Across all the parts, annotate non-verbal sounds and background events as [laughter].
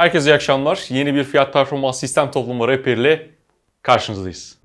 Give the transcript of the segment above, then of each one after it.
Herkese iyi akşamlar. Yeni bir fiyat performans sistem toplumu rehber ile karşınızdayız.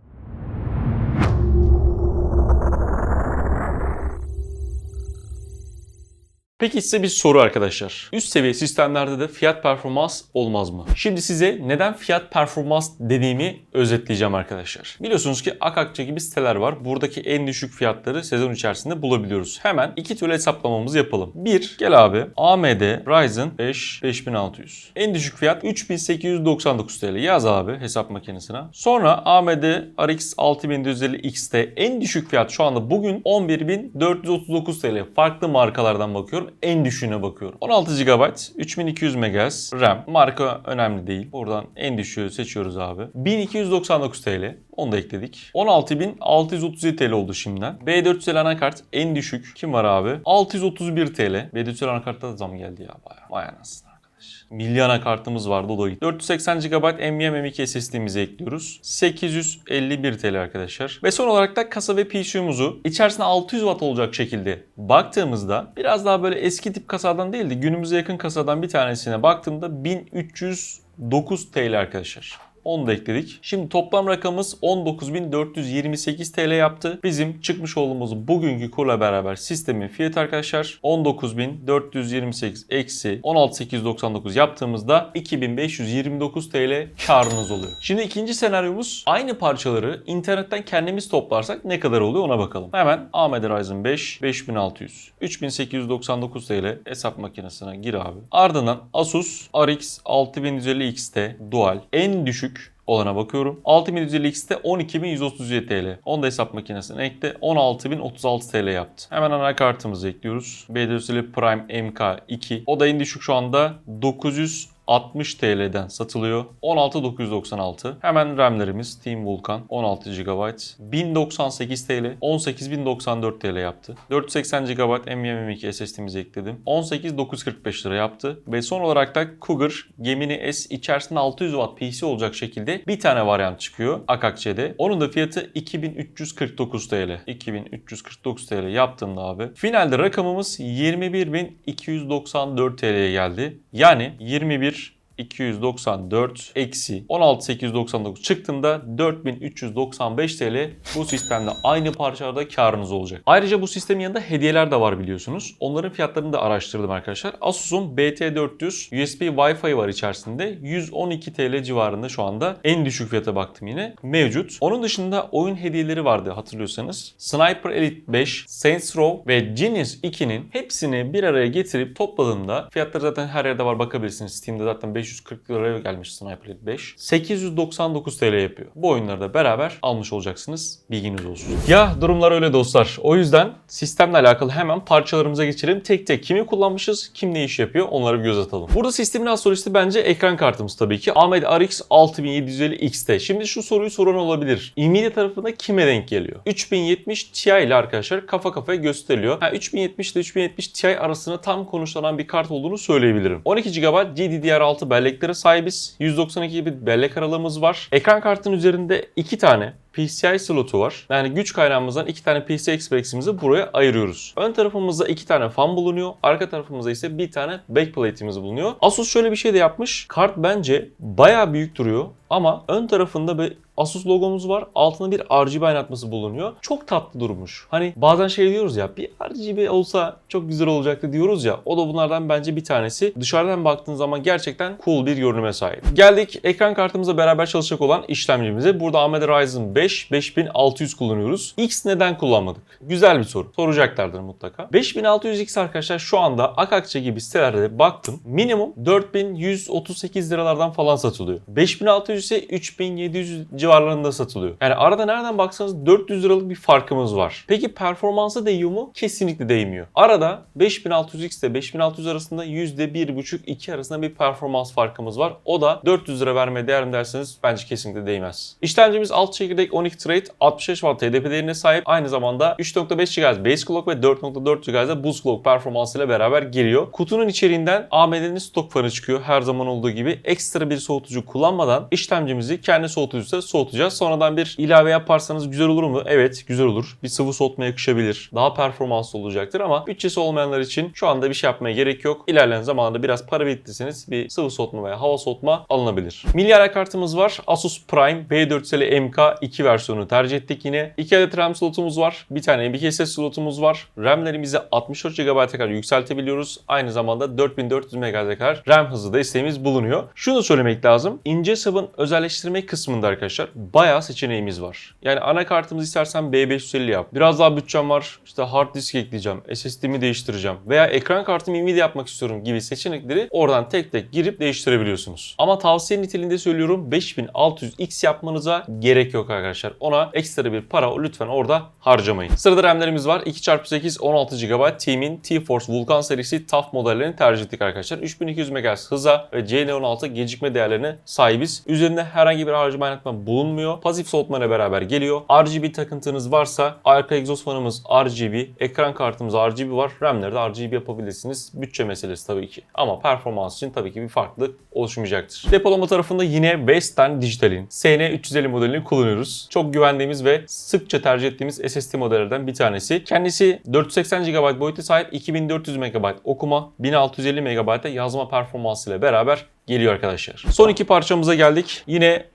Peki size bir soru arkadaşlar. Üst seviye sistemlerde de fiyat performans olmaz mı? Şimdi size neden fiyat performans dediğimi özetleyeceğim arkadaşlar. Biliyorsunuz ki Akakçe gibi siteler var. Buradaki en düşük fiyatları sezon içerisinde bulabiliyoruz. Hemen iki türlü hesaplamamızı yapalım. Bir, gel abi AMD Ryzen 5 5600. En düşük fiyat 3899 TL. Yaz abi hesap makinesine. Sonra AMD RX 6450 XT en düşük fiyat şu anda bugün 11439 TL. Farklı markalardan bakıyorum. En düşüğüne bakıyorum. 16 GB 3200 MHz RAM. Marka önemli değil. Buradan en düşüğü seçiyoruz abi. 1299 TL. Onu da ekledik. 16.637 TL oldu şimdiden. B400 anakart en düşük. Kim var abi? 631 TL. B400 anakartta da zam geldi ya bayağı. Vay anasını arkadaş. Milli anakartımız vardı o da gitti. 480 GB NVMe M.2 SSD'mizi ekliyoruz. 851 TL arkadaşlar. Ve son olarak da kasa ve PCU'muzu içerisinde 600 Watt olacak şekilde baktığımızda biraz daha böyle eski tip kasadan değil de günümüze yakın kasadan bir tanesine baktığımda 1309 TL arkadaşlar. Onu da ekledik. Şimdi toplam rakamımız 19.428 TL yaptı. Bizim çıkmış olduğumuz bugünkü kurla beraber sistemin fiyatı arkadaşlar 19.428 eksi 16.899 yaptığımızda 2529 TL karınız oluyor. Şimdi ikinci senaryomuz aynı parçaları internetten kendimiz toplarsak ne kadar oluyor ona bakalım. Hemen AMD Ryzen 5 5600 3899 TL hesap makinesine gir abi. Ardından Asus RX 6150 XT Dual en düşük olana bakıyorum. 6150 X'te 12137 TL. Onu da hesap makinesine ekle. 16036 TL yaptı. Hemen anakartımızı ekliyoruz. B450 Prime MK2. O da en düşük şu anda 900 60 TL'den satılıyor. 16996. Hemen RAM'lerimiz Team Vulkan 16 GB 1098 TL 18094 TL yaptı. 480 GB NVMe 2 SSD'mizi ekledim. 18945 lira yaptı. Ve son olarak da Cougar Gemini S içerisinde 600 Watt PC olacak şekilde bir tane varyant çıkıyor Akakçe'de. Onun da fiyatı 2349 TL. 2349 TL yaptığımda abi. Finalde rakamımız 21294 TL'ye geldi. Yani 21 294 eksi 16899 çıktığında 4395 TL bu sistemde aynı parçalarda karınız olacak. Ayrıca bu sistemin yanında hediyeler de var biliyorsunuz. Onların fiyatlarını da araştırdım arkadaşlar. Asus'un BT400 USB Wi-Fi var içerisinde. 112 TL civarında şu anda en düşük fiyata baktım yine mevcut. Onun dışında oyun hediyeleri vardı hatırlıyorsanız. Sniper Elite 5, Saints Row ve Genius 2'nin hepsini bir araya getirip topladığımda fiyatları zaten her yerde var bakabilirsiniz. Steam'de zaten 540 liraya gelmiş Sniper Elite 5. 899 TL yapıyor. Bu oyunları da beraber almış olacaksınız. Bilginiz olsun. Ya durumlar öyle dostlar. O yüzden sistemle alakalı hemen parçalarımıza geçelim. Tek tek kimi kullanmışız, kim ne iş yapıyor onlara bir göz atalım. Burada sistemin az solisti bence ekran kartımız tabii ki. AMD RX 6750 XT. Şimdi şu soruyu soran olabilir. Nvidia tarafında kime denk geliyor? 3070 Ti ile arkadaşlar kafa kafaya gösteriliyor. Ha, 3070 ile 3070 Ti arasında tam konuşlanan bir kart olduğunu söyleyebilirim. 12 GB GDDR6 belleklere sahibiz. 192 bit bellek aralığımız var. Ekran kartının üzerinde iki tane PCI slotu var. Yani güç kaynağımızdan iki tane PCI Express'imizi buraya ayırıyoruz. Ön tarafımızda iki tane fan bulunuyor. Arka tarafımızda ise bir tane backplate'imiz bulunuyor. Asus şöyle bir şey de yapmış. Kart bence bayağı büyük duruyor. Ama ön tarafında bir Asus logomuz var. Altında bir RGB aydınlatması bulunuyor. Çok tatlı durmuş. Hani bazen şey diyoruz ya bir RGB olsa çok güzel olacaktı diyoruz ya. O da bunlardan bence bir tanesi. Dışarıdan baktığın zaman gerçekten cool bir görünüme sahip. Geldik ekran kartımızla beraber çalışacak olan işlemcimize. Burada AMD Ryzen 5 5600 kullanıyoruz. X neden kullanmadık? Güzel bir soru. Soracaklardır mutlaka. 5600X arkadaşlar şu anda Akakçe gibi sitelerde baktım. Minimum 4138 liralardan falan satılıyor. 5600 ise 3700 civarlarında satılıyor. Yani arada nereden baksanız 400 liralık bir farkımız var. Peki performansa değiyor mu? Kesinlikle değmiyor. Arada 5600X ile 5600 arasında %1,5-2 arasında bir performans farkımız var. O da 400 lira vermeye değer mi derseniz bence kesinlikle değmez. İşlemcimiz alt çekirdek 12 thread 65 Watt HDP değerine sahip. Aynı zamanda 3.5 GHz base clock ve 4.4 GHz boost clock performansıyla beraber geliyor. Kutunun içeriğinden AMD'nin stok fanı çıkıyor her zaman olduğu gibi. Ekstra bir soğutucu kullanmadan işlemcimizi kendi soğutucuysa soğutacağız. Sonradan bir ilave yaparsanız güzel olur mu? Evet güzel olur. Bir sıvı soğutma yakışabilir. Daha performanslı olacaktır ama bütçesi olmayanlar için şu anda bir şey yapmaya gerek yok. İlerleyen zamanda biraz para biriktirseniz bir sıvı soğutma veya hava soğutma alınabilir. Milyar kartımız var. Asus Prime B450 MK2 versiyonu tercih ettik yine. 2 adet RAM slotumuz var. Bir tane M.2 SSD slotumuz var. RAM'lerimizi 64 GB'a kadar yükseltebiliyoruz. Aynı zamanda 4400 MHz'e kadar RAM hızı desteğimiz bulunuyor. Şunu söylemek lazım. İnce hesabın özelleştirme kısmında arkadaşlar bayağı seçeneğimiz var. Yani anakartımızı istersen B550 yap. Biraz daha bütçem var. İşte hard disk ekleyeceğim. SSD'mi değiştireceğim. Veya ekran kartımı Nvidia yapmak istiyorum gibi seçenekleri oradan tek tek girip değiştirebiliyorsunuz. Ama tavsiye niteliğinde söylüyorum 5600X yapmanıza gerek yok arkadaşlar. Ona ekstra bir para lütfen orada harcamayın. Sırada RAM'lerimiz var. 2x8 16 GB Team'in T-Force Vulkan serisi TUF modellerini tercih ettik arkadaşlar. 3200 MHz hıza ve CN16 gecikme değerlerine sahibiz. Üzerinde herhangi bir harcama oynatma bulunmuyor. Pasif soğutmayla beraber geliyor. RGB takıntınız varsa arka egzoz fanımız RGB, ekran kartımız RGB var. RAM'leri de RGB yapabilirsiniz. Bütçe meselesi tabii ki. Ama performans için tabii ki bir farklılık oluşmayacaktır. Depolama tarafında yine Western Digital'in SN350 modelini kullanıyoruz. Çok güvendiğimiz ve sıkça tercih ettiğimiz SSD modellerden bir tanesi. Kendisi 480 GB boyuta sahip 2400 MB okuma, 1650 MB yazma performansıyla beraber geliyor arkadaşlar. Son iki parçamıza geldik. Yine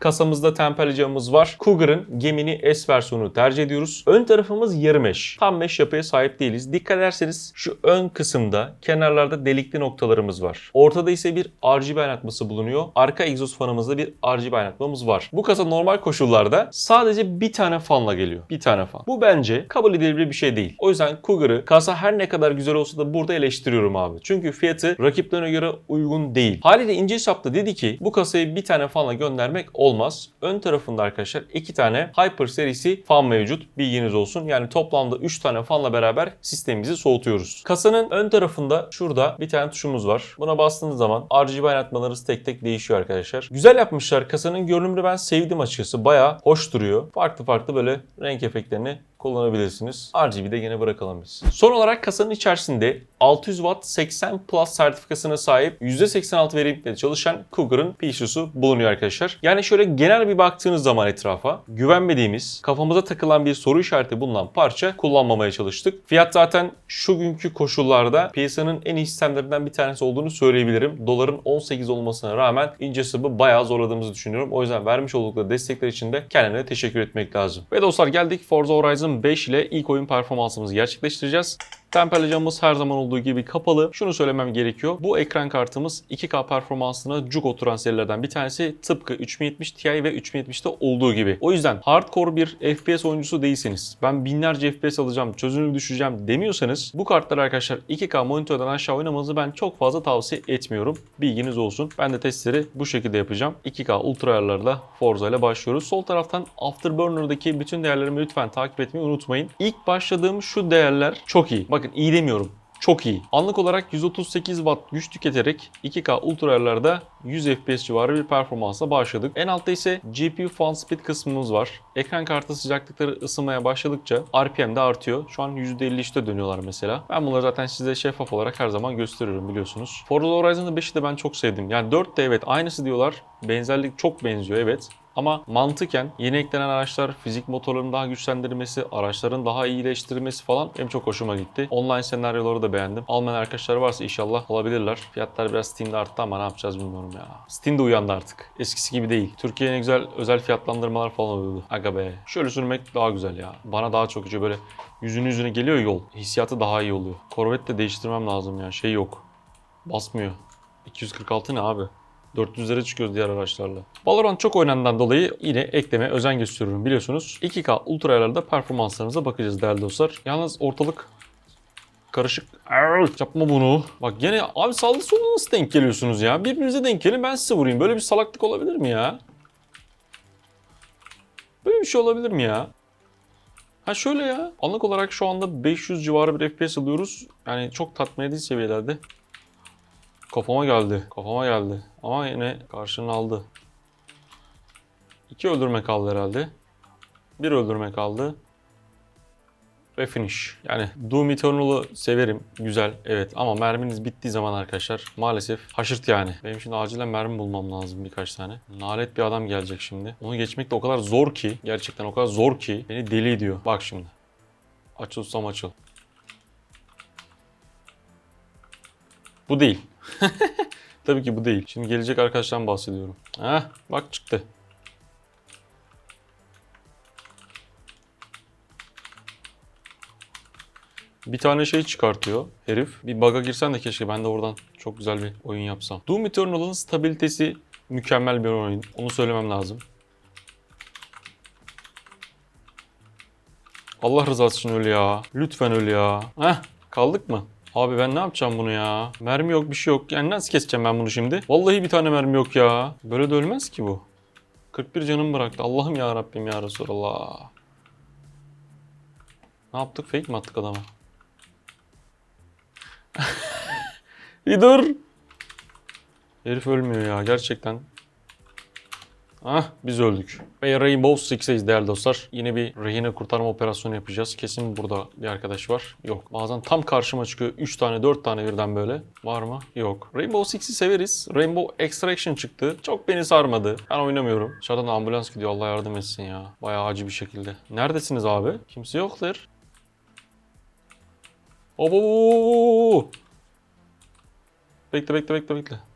Kasamızda temperlicamız var. Cougar'ın Gemini S versiyonunu tercih ediyoruz. Ön tarafımız yarı mesh. Tam mesh yapıya sahip değiliz. Dikkat ederseniz şu ön kısımda kenarlarda delikli noktalarımız var. Ortada ise bir RGB aydınlatması bulunuyor. Arka egzoz fanımızda bir RGB aydınlatmamız var. Bu kasa normal koşullarda sadece bir tane fanla geliyor. Bir tane fan. Bu bence kabul edilebilir bir şey değil. O yüzden Cougar'ı kasa her ne kadar güzel olsa da burada eleştiriyorum abi. Çünkü fiyatı rakiplerine göre uygun değil. Haliyle ince hesapta dedi ki bu kasayı bir tane fanla göndermek olmaz. Ön tarafında arkadaşlar iki tane Hyper serisi fan mevcut. Bilginiz olsun. Yani toplamda 3 tane fanla beraber sistemimizi soğutuyoruz. Kasanın ön tarafında şurada bir tane tuşumuz var. Buna bastığınız zaman RGB aydınlatmalarınız tek tek değişiyor arkadaşlar. Güzel yapmışlar. Kasanın görünümünü ben sevdim açıkçası. Bayağı hoş duruyor. Farklı farklı böyle renk efektlerini kullanabilirsiniz. RGB'de yine bırakalım biz. Son olarak kasanın içerisinde 600 Watt 80 Plus sertifikasına sahip %86 verimlilikle çalışan Cougar'ın PSU'su bulunuyor arkadaşlar. Yani şöyle genel bir baktığınız zaman etrafa güvenmediğimiz, kafamıza takılan bir soru işareti bulunan parça kullanmamaya çalıştık. Fiyat zaten şu günkü koşullarda piyasanın en iyi sistemlerinden bir tanesi olduğunu söyleyebilirim. Doların 18 olmasına rağmen ince sıvı bayağı zorladığımızı düşünüyorum. O yüzden vermiş oldukları destekler için de kendilerine teşekkür etmek lazım. Ve dostlar geldik Forza Horizon 5 ile ilk oyun performansımızı gerçekleştireceğiz. Temperlicamız her zaman olduğu gibi kapalı. Şunu söylemem gerekiyor. Bu ekran kartımız 2K performansına cuk oturan serilerden bir tanesi. Tıpkı 3070 Ti ve 3070'te olduğu gibi. O yüzden hardcore bir FPS oyuncusu değilseniz, ben binlerce FPS alacağım, çözünürlüğü düşüreceğim demiyorsanız bu kartlar arkadaşlar 2K monitörden aşağı oynamanızı ben çok fazla tavsiye etmiyorum. Bilginiz olsun. Ben de testleri bu şekilde yapacağım. 2K ultra ayarlarla Forza ile başlıyoruz. Sol taraftan Afterburner'daki bütün değerlerimi lütfen takip etmeyi unutmayın. İlk başladığım şu değerler çok iyi. Bakın iyi demiyorum. Çok iyi. Anlık olarak 138 Watt güç tüketerek 2K ultra ayarlarda 100 FPS civarı bir performansla başladık. En altta ise GPU fan speed kısmımız var. Ekran kartı sıcaklıkları ısınmaya başladıkça RPM de artıyor. Şu an %53'te dönüyorlar mesela. Ben bunları zaten size şeffaf olarak her zaman gösteriyorum biliyorsunuz. Forza Horizon 5'i de ben çok sevdim. Yani 4 de evet aynısı diyorlar. Benzerlik çok benziyor evet. Ama mantıken yeni eklenen araçlar, fizik motorlarının daha güçlendirilmesi, araçların daha iyileştirilmesi falan benim çok hoşuma gitti. Online senaryoları da beğendim. Almayan arkadaşlar varsa inşallah alabilirler. Fiyatlar biraz Steam'de arttı ama ne yapacağız bilmiyorum ya. Steam de uyandı artık. Eskisi gibi değil. Türkiye'ye ne güzel özel fiyatlandırmalar falan oluyordu. Aga be. Şöyle sürmek daha güzel ya. Bana daha çok işte böyle yüzün yüzüne geliyor yol. Hissiyatı daha iyi oluyor. Corvette de değiştirmem lazım ya. Şey yok. Basmıyor. 246 ne abi? 400'lere çıkıyoruz diğer araçlarla. Valorant çok oynandığından dolayı yine ekleme özen gösteriyorum biliyorsunuz. 2K ultra ayarlarda performanslarımıza bakacağız değerli dostlar. Yalnız ortalık karışık. Arr, Yapma bunu. Bak gene abi sağlı sollu nasıl denk geliyorsunuz ya? Birbirinize denk gelin ben size vurayım. Böyle bir salaklık olabilir mi ya? Böyle bir şey olabilir mi ya? Ha şöyle ya. Anlık olarak şu anda 500 civarı bir FPS alıyoruz. Yani çok tatmin edici seviyelerde. Kafama geldi. Kafama geldi. Ama yine karşını aldı. İki öldürme kaldı herhalde. Bir öldürme kaldı. Ve finish. Yani Doom Eternal'ı severim. Güzel. Evet. Ama merminiz bittiği zaman arkadaşlar maalesef haşırt yani. Benim şimdi acilen mermi bulmam lazım birkaç tane. Nalet bir adam gelecek şimdi. Onu geçmek de o kadar zor ki. Gerçekten o kadar zor ki. Beni deli ediyor. Bak şimdi. Açıl susam açıl. Bu değil. [laughs] Tabii ki bu değil. Şimdi gelecek arkadaştan bahsediyorum. Heh bak çıktı. Bir tane şey çıkartıyor herif. Bir bug'a girsen de keşke ben de oradan çok güzel bir oyun yapsam. Doom Eternal'ın stabilitesi mükemmel bir oyun. Onu söylemem lazım. Allah rızası için öl ya. Lütfen öl ya. Heh kaldık mı? Abi ben ne yapacağım bunu ya? Mermi yok bir şey yok. Yani nasıl keseceğim ben bunu şimdi? Vallahi bir tane mermi yok ya. Böyle de ölmez ki bu. 41 canım bıraktı. Allah'ım ya Rabbim ya Resulallah. Ne yaptık? Fake mi attık adama? [laughs] bir dur. Herif ölmüyor ya gerçekten. Ah biz öldük. Ve Rainbow Six'eyiz değerli dostlar. Yine bir rehine kurtarma operasyonu yapacağız. Kesin burada bir arkadaş var. Yok. Bazen tam karşıma çıkıyor. 3 tane 4 tane birden böyle. Var mı? Yok. Rainbow Six'i severiz. Rainbow Extraction çıktı. Çok beni sarmadı. Ben oynamıyorum. Dışarıdan ambulans gidiyor. Allah yardım etsin ya. Bayağı acı bir şekilde. Neredesiniz abi? Kimse yoktur. Hop. Bekle bekle bekle bekle.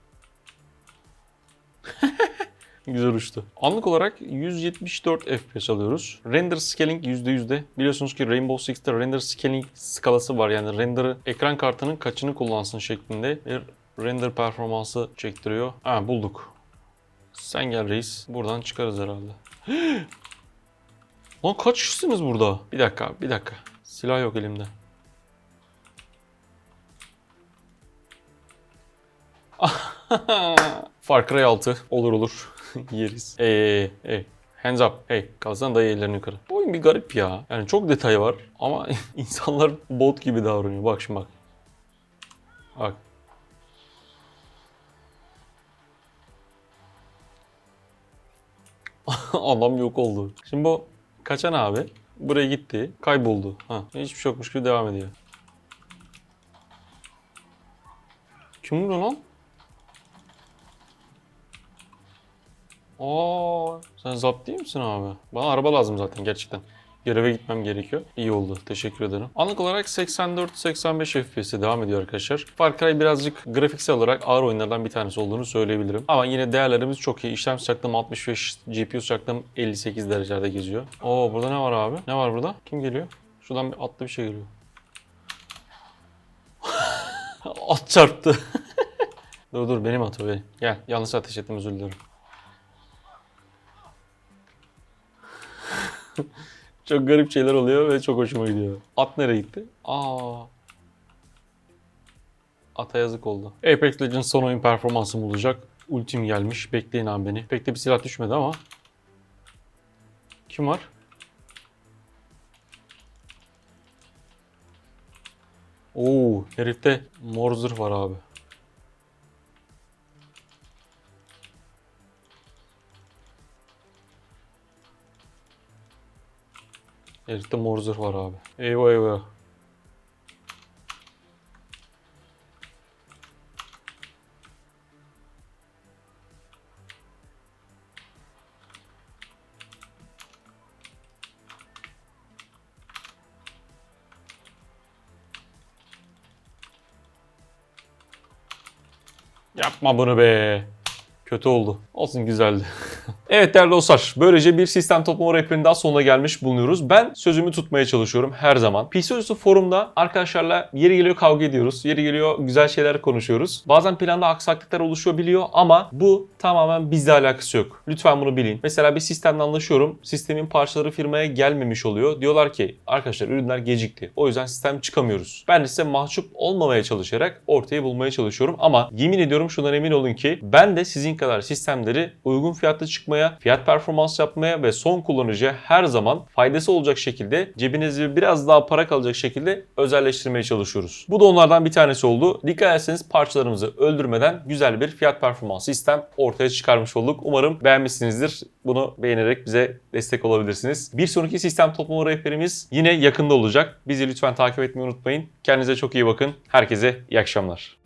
Güzel uçtu. Anlık olarak 174 FPS alıyoruz. Render scaling %yüzde. Biliyorsunuz ki Rainbow Six'te render scaling skalası var. Yani render'ı ekran kartının kaçını kullansın şeklinde bir render performansı çektiriyor. Ha bulduk. Sen gel reis. Buradan çıkarız herhalde. [gasps] Lan kaç burada? Bir dakika, bir dakika. Silah yok elimde. [laughs] Far Cry 6 olur olur [laughs] yeriz. Hey, hey, hands up. Hey kalsana dayı ellerini yukarı. Bu oyun bir garip ya. Yani çok detay var ama [laughs] insanlar bot gibi davranıyor. Bak şimdi bak. Bak. [laughs] Adam yok oldu. Şimdi bu kaçan abi buraya gitti, kayboldu. Ha, hiçbir şey yokmuş gibi devam ediyor. Kim bu lan? Aa, sen zapt değil misin abi? Bana araba lazım zaten gerçekten. Göreve gitmem gerekiyor. İyi oldu. Teşekkür ederim. Anlık olarak 84-85 FPS'e devam ediyor arkadaşlar. Far Cry birazcık grafiksel olarak ağır oyunlardan bir tanesi olduğunu söyleyebilirim. Ama yine değerlerimiz çok iyi. İşlem sıcaklığım 65, GPU sıcaklığım 58 derecelerde geziyor. Oo burada ne var abi? Ne var burada? Kim geliyor? Şuradan bir atlı bir şey geliyor. [laughs] At çarptı. [laughs] dur dur benim at o benim. Gel yanlış ateş ettim özür dilerim. [laughs] çok garip şeyler oluyor ve çok hoşuma gidiyor. At nereye gitti? Aa. Ata yazık oldu. Apex Legends son oyun performansım olacak. Ultim gelmiş. Bekleyin abi beni. Pek de bir silah düşmedi ama. Kim var? Oo, herifte mor var abi. Herifte mor var abi. Eyvah eyvah. Yapma bunu be. Kötü oldu. Olsun güzeldi. [laughs] evet değerli dostlar, böylece bir sistem toplama rehberinin daha sonuna gelmiş bulunuyoruz. Ben sözümü tutmaya çalışıyorum her zaman. Oyuncusu forumda arkadaşlarla yeri geliyor kavga ediyoruz. Yeri geliyor güzel şeyler konuşuyoruz. Bazen planda aksaklıklar oluşuyor biliyor ama bu tamamen bizle alakası yok. Lütfen bunu bilin. Mesela bir sistemle anlaşıyorum. Sistemin parçaları firmaya gelmemiş oluyor. Diyorlar ki arkadaşlar ürünler gecikti. O yüzden sistem çıkamıyoruz. Ben size mahcup olmamaya çalışarak ortaya bulmaya çalışıyorum. Ama yemin ediyorum şundan emin olun ki ben de sizin kadar sistemleri uygun fiyatlı çıkmaya, fiyat performans yapmaya ve son kullanıcıya her zaman faydası olacak şekilde cebinizde biraz daha para kalacak şekilde özelleştirmeye çalışıyoruz. Bu da onlardan bir tanesi oldu. Dikkat ederseniz parçalarımızı öldürmeden güzel bir fiyat performans sistem ortaya çıkarmış olduk. Umarım beğenmişsinizdir. Bunu beğenerek bize destek olabilirsiniz. Bir sonraki sistem toplama rehberimiz yine yakında olacak. Bizi lütfen takip etmeyi unutmayın. Kendinize çok iyi bakın. Herkese iyi akşamlar.